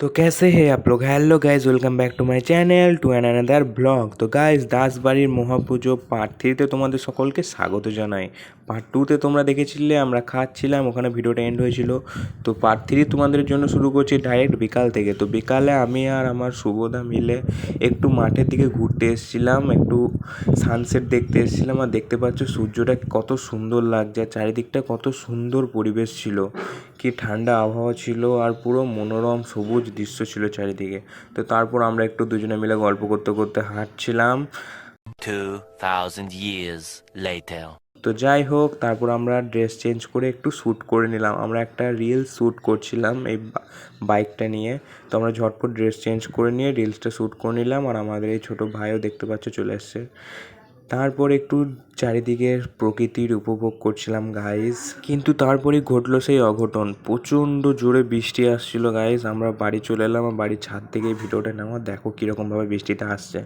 तो कैसे हैं आप लोग hello guys welcome back to my channel to an another blog তো গাইজ দাসবাড়ির মহাপুজো পার্ট থ্রিতে তোমাদের সকলকে স্বাগত জানাই পার্ট টুতে তোমরা দেখেছিলে আমরা খাচ্ছিলাম ওখানে ভিডিওটা এন্ড হয়েছিল তো পার্ট থ্রি তোমাদের জন্য শুরু করছি ডাইরেক্ট বিকাল থেকে তো বিকালে আমি আর আমার শুভদা মিলে একটু মাঠের দিকে ঘুরতে এসেছিলাম একটু সানসেট দেখতে এসেছিলাম আর দেখতে পাচ্ছ সূর্যটা কত সুন্দর লাগছে আর চারিদিকটা কত সুন্দর পরিবেশ ছিল কি ঠান্ডা আবহাওয়া ছিল আর পুরো মনোরম সবুজ দৃশ্য ছিল চারিদিকে। তো তারপর আমরা একটু দুজনে মিলে গল্প করতে করতে হাঁটছিলাম। 2,000 years later. তো যাই হোক তারপর আমরা ড্রেস চেঞ্জ করে একটু শ্যুট করে নিলাম। আমরা একটা রিল শ্যুট করছিলাম এই বাইকটা নিয়ে। তো আমরা ঝটপট ড্রেস চেঞ্জ করে নিয়ে রিলসটা শ্যুট করে নিলাম আর আমাদের এই ছোটো ভাইও দেখতে পাচ্ছ চলে এসছে। তারপর একটু চারিদিকের প্রকৃতির উপভোগ করছিলাম গাইজ কিন্তু তারপরে ঘটলো সেই অঘটন। প্রচণ্ড জোরে বৃষ্টি আসছিল গাইজ আমরা বাড়ি চলে এলাম আর বাড়ির ছাদ থেকে ভিডিওটা নেওয়া দেখো কীরকমভাবে বৃষ্টিটা আসছে।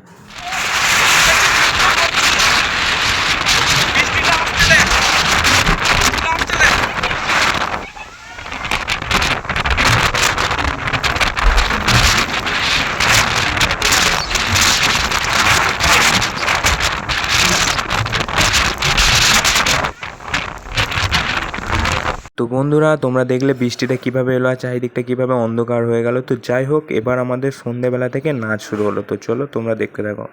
তো বন্ধুরা, তোমরা দেখলে বৃষ্টিটা কীভাবে এলো আর চারিদিকটা কীভাবে অন্ধকার হয়ে গেল তো যাই হোক, এবার আমাদের সন্ধেবেলা থেকে নাচ শুরু হলো তো চলো, তোমরা দেখতে থাকো